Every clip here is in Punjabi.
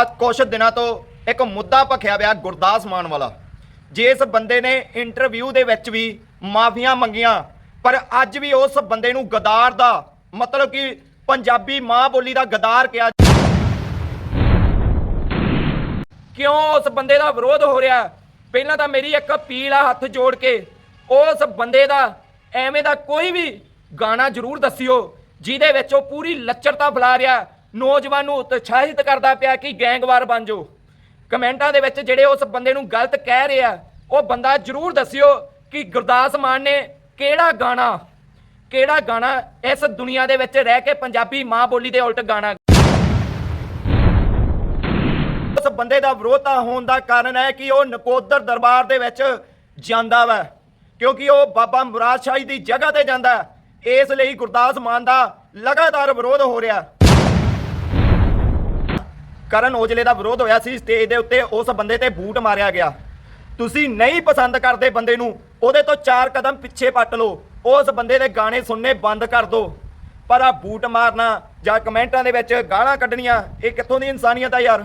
ਅੱਜ ਕੁਛ ਦਿਨਾਂ ਤੋਂ ਇੱਕ ਮੁੱਦਾ ਭਖਿਆ ਪਿਆ ਗੁਰਦਾਸ ਮਾਨ ਵਾਲਾ। ਜਿਸ ਬੰਦੇ ਨੇ ਇੰਟਰਵਿਊ ਦੇ ਵਿੱਚ ਵੀ ਮਾਫੀਆਂ ਮੰਗੀਆਂ, ਪਰ ਅੱਜ ਵੀ ਉਸ ਬੰਦੇ ਨੂੰ ਗਦਾਰ ਦਾ ਮਤਲਬ ਕਿ ਪੰਜਾਬੀ ਮਾਂ ਬੋਲੀ ਦਾ ਗਦਾਰ ਕਿਹਾ ਕਿਉਂ ਉਸ ਬੰਦੇ ਦਾ ਵਿਰੋਧ ਹੋ ਰਿਹਾ? ਪਹਿਲਾਂ ਤਾਂ ਮੇਰੀ ਇੱਕ ਅਪੀਲ ਆ ਹੱਥ ਜੋੜ ਕੇ, ਉਸ ਬੰਦੇ ਦਾ ਐਵੇਂ ਦਾ ਕੋਈ ਵੀ ਗਾਣਾ ਜ਼ਰੂਰ ਦੱਸਿਓ, ਜਿਹਦੇ ਵਿੱਚ ਉਹ ਪੂਰੀ ਲੱਚਰਤਾ ਫੈਲਾ ਰਿਹਾ। ਨੌਜਵਾਨ ਨੂੰ ਉਤਸ਼ਾਹਿਤ ਕਰਦਾ ਪਿਆ ਕਿ ਗੈਂਗਵਾਰ ਬਣ ਜਾਓ। ਕਮੈਂਟਾਂ ਦੇ ਵਿੱਚ ਜਿਹੜੇ ਉਸ ਬੰਦੇ ਨੂੰ ਗਲਤ ਕਹਿ ਰਿਹਾ ਉਹ ਬੰਦਾ ਜ਼ਰੂਰ ਦੱਸਿਓ ਕਿ ਗੁਰਦਾਸ ਮਾਨ ਨੇ ਕਿਹੜਾ ਗਾਣਾ ਕਿਹੜਾ ਗਾਣਾ ਇਸ ਦੁਨੀਆ ਦੇ ਵਿੱਚ ਰਹਿ ਕੇ ਪੰਜਾਬੀ ਮਾਂ ਬੋਲੀ ਦੇ ਉਲਟ ਗਾਣਾ। ਉਸ ਬੰਦੇ ਦਾ ਵਿਰੋਧਤਾ ਹੋਣ ਦਾ ਕਾਰਨ ਹੈ ਕਿ ਉਹ ਨਕੋਦਰ ਦਰਬਾਰ ਦੇ ਵਿੱਚ ਜਾਂਦਾ ਵਾ, ਕਿਉਂਕਿ ਉਹ ਬਾਬਾ ਮੁਰਾਦ ਸ਼ਾਹੀ ਦੀ ਜਗ੍ਹਾ ਤੇ ਜਾਂਦਾ। ਇਸ ਲਈ ਗੁਰਦਾਸ ਮਾਨ ਦਾ ਲਗਾਤਾਰ ਵਿਰੋਧ ਹੋ ਰਿਹਾ। ਕਰਨ ਔਜਲੇ ਦਾ ਵਿਰੋਧ ਹੋਇਆ ਸੀ ਸਟੇਜ ਦੇ ਉੱਤੇ ਉਸ ਬੰਦੇ ਤੇ ਬੂਟ ਮਾਰਿਆ ਗਿਆ। ਤੁਸੀਂ ਨਹੀਂ ਪਸੰਦ ਕਰਦੇ ਬੰਦੇ ਨੂੰ, ਉਹਦੇ ਤੋਂ ਚਾਰ ਕਦਮ ਪਿੱਛੇ ਪੱਟ ਲਓ। ਉਸ ਬੰਦੇ ਦੇ ਗਾਣੇ ਸੁਣਨੇ ਬੰਦ ਕਰ ਦਿਓ ਪਰ ਆ ਬੂਟ ਮਾਰਨਾ ਜਾਂ ਕਮੈਂਟਾਂ ਦੇ ਵਿੱਚ ਗਾਲਾਂ ਕੱਢਣੀਆਂ, ਇਹ ਕਿੱਥੋਂ ਦੀ ਇਨਸਾਨੀਅਤ ਆ ਯਾਰ?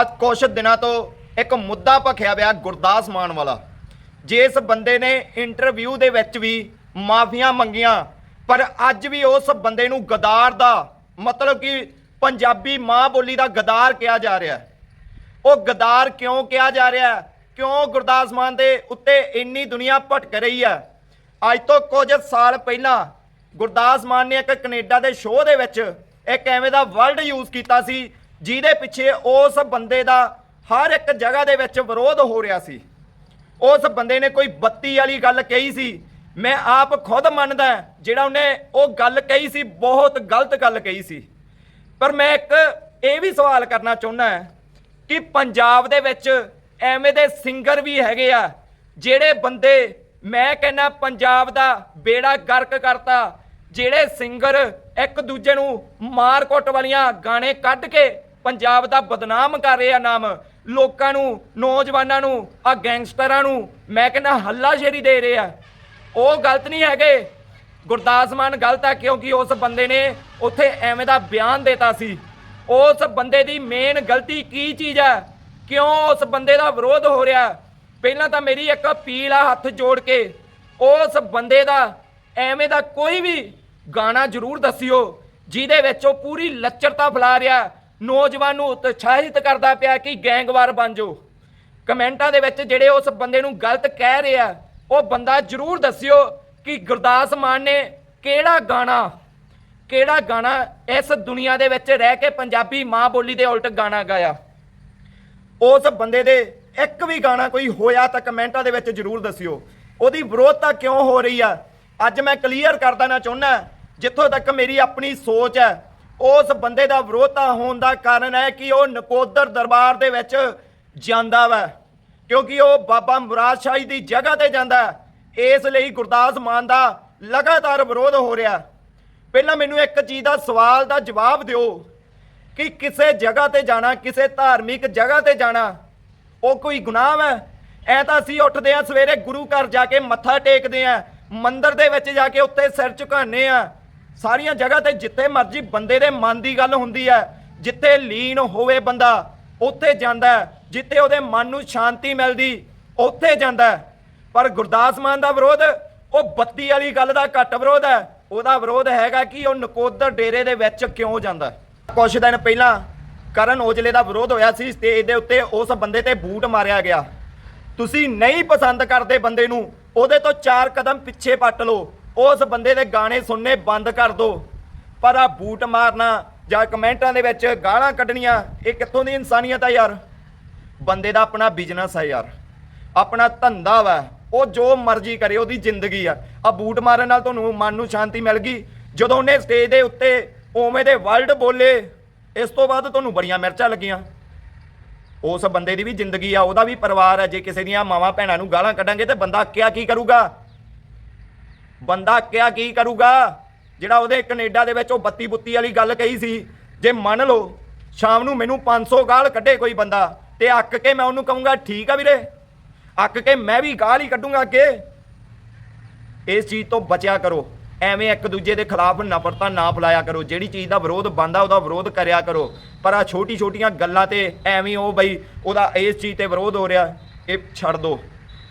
ਅੱਜ ਕੁਛ ਦਿਨਾਂ ਤੋਂ ਇੱਕ ਮੁੱਦਾ ਭਖਿਆ ਪਿਆ ਗੁਰਦਾਸ ਮਾਨ ਵਾਲਾ। ਜਿਸ ਬੰਦੇ ਨੇ ਇੰਟਰਵਿਊ ਦੇ ਵਿੱਚ ਵੀ ਮਾਫੀਆਂ ਮੰਗੀਆਂ, ਪਰ ਅੱਜ ਵੀ ਉਸ ਬੰਦੇ ਨੂੰ ਗਦਾਰ ਦਾ ਮਤਲਬ ਕਿ ਪੰਜਾਬੀ ਮਾਂ ਬੋਲੀ ਦਾ ਗਦਾਰ ਕਿਹਾ ਜਾ ਰਿਹਾ ਹੈ। ਉਹ ਗਦਾਰ ਕਿਉਂ ਕਿਹਾ ਜਾ ਰਿਹਾ ਹੈ? ਕਿਉਂ ਗੁਰਦਾਸ ਮਾਨ ਦੇ ਉੱਤੇ ਇੰਨੀ ਦੁਨੀਆ ਭਟਕ ਰਹੀ ਹੈ? ਅੱਜ ਤੋਂ ਕੁਝ ਸਾਲ ਪਹਿਲਾਂ ਗੁਰਦਾਸ ਮਾਨ ਨੇ ਇੱਕ ਕੈਨੇਡਾ ਦੇ ਸ਼ੋਅ ਦੇ ਵਿੱਚ ਇੱਕ ਐਵੇਂ ਦਾ ਵਰਲਡ ਯੂਜ਼ ਕੀਤਾ ਸੀ, ਜਿਹਦੇ ਪਿੱਛੇ ਉਸ ਬੰਦੇ ਦਾ ਹਰ ਇੱਕ ਜਗ੍ਹਾ ਦੇ ਵਿੱਚ ਵਿਰੋਧ ਹੋ ਰਿਹਾ ਸੀ। ਉਸ ਬੰਦੇ ਨੇ ਕੋਈ ਬੱਤੀ ਵਾਲੀ ਗੱਲ ਕਹੀ ਸੀ। ਮੈਂ ਆਪ ਖੁਦ ਮੰਨਦਾ ਜਿਹੜਾ ਉਹਨੇ ਉਹ ਗੱਲ ਕਹੀ ਸੀ, ਬਹੁਤ ਗਲਤ ਗੱਲ ਕਹੀ ਸੀ। ਪਰ ਮੈਂ ਇੱਕ ਇਹ ਵੀ ਸਵਾਲ ਕਰਨਾ ਚਾਹੁੰਦਾ ਕਿ ਪੰਜਾਬ ਦੇ ਵਿੱਚ ਐਵੇਂ ਦੇ ਸਿੰਗਰ ਵੀ ਹੈਗੇ ਆ, ਜਿਹੜੇ ਬੰਦੇ ਮੈਂ ਕਹਿੰਦਾ ਪੰਜਾਬ ਦਾ ਬੇੜਾ ਗਰਕ ਕਰਤਾ, ਜਿਹੜੇ ਸਿੰਗਰ ਇੱਕ ਦੂਜੇ ਨੂੰ ਮਾਰ ਕੁੱਟ ਵਾਲੀਆਂ ਗਾਣੇ ਕੱਢ ਕੇ ਪੰਜਾਬ ਦਾ ਬਦਨਾਮ ਕਰ ਰਹੇ ਆ ਨਾਮ, ਲੋਕਾਂ ਨੂੰ, ਨੌਜਵਾਨਾਂ ਨੂੰ ਆ ਗੈਂਗਸਟਰਾਂ ਨੂੰ ਮੈਂ ਕਹਿੰਦਾ ਹੱਲਾਸ਼ੇਰੀ ਦੇ ਰਹੇ ਆ। ਉਹ ਗਲਤ ਨਹੀਂ ਹੈਗੇ। ਗੁਰਦਾਸ ਮਾਨ ਗਲਤ ਹੈ ਕਿਉਂਕਿ ਉਸ ਬੰਦੇ ਨੇ ਉੱਥੇ ਐਵੇਂ ਦਾ ਬਿਆਨ ਦਿੱਤਾ ਸੀ। ਉਸ ਬੰਦੇ ਦੀ ਮੇਨ ਗਲਤੀ ਕੀ ਚੀਜ਼ ਹੈ? ਕਿਉਂ ਉਸ ਬੰਦੇ ਦਾ ਵਿਰੋਧ ਹੋ ਰਿਹਾ? ਪਹਿਲਾਂ ਤਾਂ ਮੇਰੀ ਇੱਕ ਅਪੀਲ ਆ ਹੱਥ ਜੋੜ ਕੇ, ਉਸ ਬੰਦੇ ਦਾ ਐਵੇਂ ਦਾ ਕੋਈ ਵੀ ਗਾਣਾ ਜ਼ਰੂਰ ਦੱਸਿਓ, ਜਿਹਦੇ ਵਿੱਚ ਉਹ ਪੂਰੀ ਲੱਚਰਤਾ ਫੈਲਾ ਰਿਹਾ, ਨੌਜਵਾਨ ਨੂੰ ਉਤਸ਼ਾਹਿਤ ਕਰਦਾ ਪਿਆ ਕਿ ਗੈਂਗਵਾਰ ਬਣ ਜਾਓ। ਕਮੈਂਟਾਂ ਦੇ ਵਿੱਚ ਜਿਹੜੇ ਉਸ ਬੰਦੇ ਨੂੰ ਗਲਤ ਕਹਿ ਰਿਹਾ, ਉਹ ਬੰਦਾ ਜ਼ਰੂਰ ਦੱਸਿਓ ਕਿ ਗੁਰਦਾਸ ਮਾਨ ਨੇ ਕਿਹੜਾ ਗਾਣਾ ਕਿਹੜਾ ਗਾਣਾ ਇਸ ਦੁਨੀਆ ਦੇ ਵਿੱਚ ਰਹਿ ਕੇ ਪੰਜਾਬੀ ਮਾਂ ਬੋਲੀ ਦੇ ਉਲਟ ਗਾਣਾ ਗਾਇਆ? ਉਸ ਬੰਦੇ ਦੇ ਇੱਕ ਵੀ ਗਾਣਾ ਕੋਈ ਹੋਇਆ ਤਾਂ ਕਮੈਂਟਾਂ ਦੇ ਵਿੱਚ ਜ਼ਰੂਰ ਦੱਸਿਓ। ਉਹਦੀ ਵਿਰੋਧਤਾ ਕਿਉਂ ਹੋ ਰਹੀ ਆ? ਅੱਜ ਮੈਂ ਕਲੀਅਰ ਕਰ ਦੇਣਾ ਚਾਹੁੰਦਾ ਜਿੱਥੋਂ ਤੱਕ ਮੇਰੀ ਆਪਣੀ ਸੋਚ ਹੈ, ਉਸ ਬੰਦੇ ਦਾ ਵਿਰੋਧਤਾ ਹੋਣ ਦਾ ਕਾਰਨ ਹੈ ਕਿ ਉਹ ਨਕੋਦਰ ਦਰਬਾਰ ਦੇ ਵਿੱਚ ਜਾਂਦਾ ਵਾ। ਕਿਉਂਕਿ ਉਹ ਬਾਬਾ ਮੁਰਾਦ ਸ਼ਾਹੀ ਦੀ ਜਗ੍ਹਾ ਤੇ ਜਾਂਦਾ ਹੈ। ਇਸ ਲਈ ਗੁਰਦਾਸ ਮਾਨ ਦਾ ਲਗਾਤਾਰ ਵਿਰੋਧ ਹੋ ਰਿਹਾ। ਪਹਿਲਾਂ ਮੈਨੂੰ ਇੱਕ ਚੀਜ਼ ਦਾ ਸਵਾਲ ਦਾ ਜਵਾਬ ਦਿਓ ਕਿ ਕਿਸੇ ਜਗ੍ਹਾ ਤੇ ਜਾਣਾ, ਕਿਸੇ ਧਾਰਮਿਕ ਜਗ੍ਹਾ ਤੇ ਜਾਣਾ, ਉਹ ਕੋਈ ਗੁਨਾਹ ਹੈ? ਐ ਤਾਂ ਅਸੀਂ ਉੱਠਦੇ ਆ ਸਵੇਰੇ ਗੁਰੂ ਘਰ ਜਾ ਕੇ ਮੱਥਾ ਟੇਕਦੇ ਆ ਮੰਦਿਰ ਦੇ ਵਿੱਚ ਜਾ ਕੇ ਉੱਤੇ ਸਿਰ ਝੁਕਾਉਂਦੇ ਆ ਸਾਰੀਆਂ ਜਗ੍ਹਾ ਤੇ ਜਿੱਥੇ ਮਰਜ਼ੀ ਬੰਦੇ ਦੇ ਮਨ ਦੀ ਗੱਲ ਹੁੰਦੀ ਹੈ, ਜਿੱਥੇ ਲੀਨ ਹੋਵੇ ਬੰਦਾ, ਉੱਥੇ ਜਾਂਦਾ ਜਿੱਥੇ ਉਹਦੇ ਮਨ ਨੂੰ ਸ਼ਾਂਤੀ ਮਿਲਦੀ, ਉੱਥੇ ਜਾਂਦਾ ਪਰ ਗੁਰਦਾਸ ਮਾਨ ਦਾ ਵਿਰੋਧ, ਉਹ ਬੱਤੀ ਵਾਲੀ ਗੱਲ ਦਾ ਘੱਟ ਵਿਰੋਧ ਹੈ। ਉਹਦਾ ਵਿਰੋਧ ਹੈਗਾ ਕਿ ਉਹ ਨਕੋਦਰ ਡੇਰੇ ਦੇ ਵਿੱਚ ਕਿਉਂ ਜਾਂਦਾ ਹੈ। ਕੁਛ ਦਿਨ ਪਹਿਲਾਂ ਕਰਨ ਔਜਲੇ ਦਾ ਵਿਰੋਧ ਹੋਇਆ ਸੀ ਸਟੇਜ ਦੇ ਉੱਤੇ ਉਸ ਬੰਦੇ ਤੇ ਬੂਟ ਮਾਰਿਆ ਗਿਆ। ਤੁਸੀਂ ਨਹੀਂ ਪਸੰਦ ਕਰਦੇ ਬੰਦੇ ਨੂੰ, ਉਹਦੇ ਤੋਂ ਚਾਰ ਕਦਮ ਪਿੱਛੇ ਪੱਟ ਲਓ। ਉਸ ਬੰਦੇ ਦੇ ਗਾਣੇ ਸੁਣਨੇ ਬੰਦ ਕਰ ਦਿਓ ਪਰ ਆ ਬੂਟ ਮਾਰਨਾ ਜਾਂ ਕਮੈਂਟਾਂ ਦੇ ਵਿੱਚ ਗਾਲਾਂ ਕੱਢਣੀਆਂ, ਇਹ ਕਿੱਥੋਂ ਦੀ ਇਨਸਾਨੀਅਤ ਆ ਯਾਰ? ਬੰਦੇ ਦਾ ਆਪਣਾ ਬਿਜ਼ਨਸ ਹੈ ਯਾਰ। ਆਪਣਾ ਧੰਦਾ ਵਾ। ਉਹ ਜੋ ਮਰਜ਼ੀ ਕਰੇ, ਉਹਦੀ ਜ਼ਿੰਦਗੀ ਆ। ਆ ਬੂਟ ਮਾਰਨ ਨਾਲ ਤੁਹਾਨੂੰ ਮਨ ਨੂੰ ਸ਼ਾਂਤੀ ਮਿਲ ਗਈ। ਜਦੋਂ ਉਹਨੇ ਸਟੇਜ ਦੇ ਉੱਤੇ ਓਵੇਂ ਦੇ ਵਰਲਡ ਬੋਲੇ, ਇਸ ਤੋਂ ਬਾਅਦ ਤੁਹਾਨੂੰ ਬੜੀਆਂ ਮਿਰਚਾਂ ਲੱਗੀਆਂ। ਉਸ ਬੰਦੇ ਦੀ ਵੀ ਜ਼ਿੰਦਗੀ ਆ, ਉਹਦਾ ਵੀ ਪਰਿਵਾਰ ਹੈ ਜੇ ਕਿਸੇ ਦੀਆਂ ਮਾਵਾਂ ਭੈਣਾਂ ਨੂੰ ਗਾਲਾਂ ਕੱਢਾਂਗੇ ਤੇ ਬੰਦਾ ਕਿਆ ਕੀ ਕਰੂਗਾ? ਬੰਦਾ ਕਿਆ ਕੀ ਕਰੂਗਾ? ਜਿਹੜਾ ਉਹਦੇ ਕੈਨੇਡਾ ਦੇ ਵਿੱਚ ਉਹ ਬੱਤੀ ਬੁੱਤੀ ਵਾਲੀ ਗੱਲ ਕਹੀ ਸੀ, ਜੇ ਮੰਨ ਲਓ, ਸ਼ਾਮ ਨੂੰ ਮੈਨੂੰ 500 ਗਾਲ ਕੱਢੇ ਕੋਈ ਬੰਦਾ, ਤੇ ਅੱਕ ਕੇ ਮੈਂ ਉਹਨੂੰ ਕਹੂੰਗਾ, ਠੀਕ ਆ ਵੀਰੇ ਅੱਕ ਕੇ ਮੈਂ ਵੀ ਗਾਲ ਹੀ ਕੱਢੂੰਗਾ ਅੱਗੇ। ਇਸ ਚੀਜ਼ ਤੋਂ ਬਚਿਆ ਕਰੋ। ਐਵੇਂ ਇੱਕ ਦੂਜੇ ਦੇ ਖਿਲਾਫ ਨਫ਼ਰਤਾਂ ਨਾ ਫੈਲਾਇਆ ਕਰੋ। ਜਿਹੜੀ ਚੀਜ਼ ਦਾ ਵਿਰੋਧ ਬੰਦਾ ਉਹਦਾ ਵਿਰੋਧ ਕਰਿਆ ਕਰੋ। ਪਰ ਆ ਛੋਟੀ ਛੋਟੀਆਂ ਗੱਲਾਂ ਤੇ ਐਵੇਂ ਉਹ ਬਈ ਉਹਦਾ ਇਸ ਚੀਜ਼ ਤੇ ਵਿਰੋਧ ਹੋ ਰਿਹਾ, ਇਹ ਛੱਡ ਦੋ।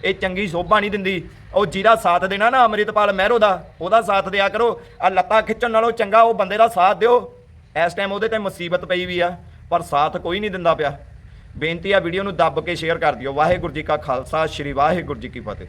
ਇਹ ਚੰਗੀ ਸੋਭਾ ਨਹੀਂ ਦਿੰਦੀ। ਉਹ ਜਿਹਦਾ ਸਾਥ ਦੇਣਾ ਨਾ ਅਮਰਿਤਪਾਲ ਮਹਿਰੋ ਦਾ, ਉਹਦਾ ਸਾਥ ਦਿਆ ਕਰੋ। ਆ ਲੱਤਾਂ ਖਿੱਚਣ ਨਾਲੋਂ ਚੰਗਾ ਉਹ ਬੰਦੇ ਦਾ ਸਾਥ ਦਿਓ। ਇਸ ਟਾਈਮ ਉਹਦੇ ਤੇ ਮੁਸੀਬਤ ਪਈ ਵੀ ਆ, ਪਰ ਸਾਥ ਕੋਈ ਨਹੀਂ ਦਿੰਦਾ ਪਿਆ। ਬੇਨਤੀ ਆ ਵੀਡੀਓ ਨੂੰ ਦੱਬ ਕੇ ਸ਼ੇਅਰ ਕਰ ਦਿਓ। ਵਾਹਿਗੁਰੂ ਜੀ ਕਾ ਖਾਲਸਾ, ਸ੍ਰੀ ਵਾਹਿਗੁਰੂ ਜੀ ਕੀ ਫਤਿਹ।